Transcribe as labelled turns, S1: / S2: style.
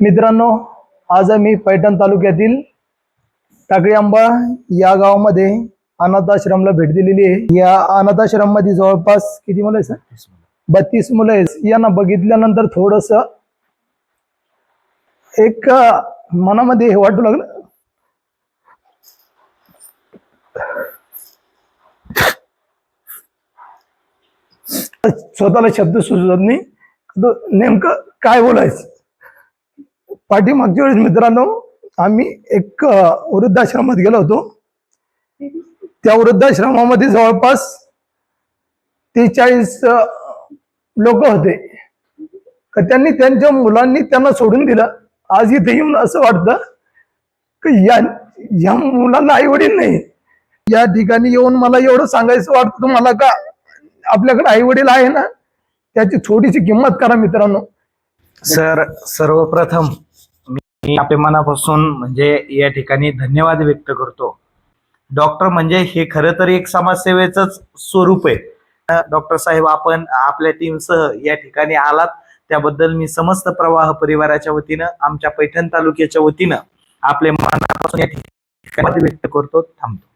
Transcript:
S1: मित्रांनो आज आम्ही पैठण तालुक्यातील टाकळी आंबा या गावामध्ये अनाथ आश्रमला भेट दिलेली आहे. या अनाथ आश्रममध्ये जवळपास किती मुलं आहे सर बत्तीस मुलं. आहेत. यांना बघितल्यानंतर थोडस एक मनामध्ये हे वाटू लागलं. स्वतःला शब्द सुचत नाही. तो नेमकं काय बोलायचं? पाठीमागच्या वेळेस मित्रांनो आम्ही एक वृद्धाश्रमात गेलो होतो. त्या वृद्धाश्रमामध्ये जवळपास चाळीस लोक होते. का त्यांनी त्यांच्या मुलांनी त्यांना सोडून दिलं. आज इथे येऊन असं वाटतं की या या मुलांना आई वडील नाही. या ठिकाणी येऊन मला एवढं सांगायचं वाटतं तुम्हाला का? आपल्याकडे आई वडील आहे ना? त्याची थोडीशी किंमत करा मित्रांनो.
S2: सर सर्वप्रथम मी आपल्या मनापासून म्हणजे या ठिकाणी धन्यवाद व्यक्त करतो. डॉक्टर म्हणजे हे खरं तर एक समाजसेवेच स्वरूप आहे. डॉक्टर साहेब आपण आपल्या टीमसह या ठिकाणी आलात. त्याबद्दल मी समस्त प्रवाह परिवाराच्या वतीनं आमच्या पैठण तालुक्याच्या वतीनं आपल्या मनापासून या ठिकाणी व्यक्त करतो. थांबतो.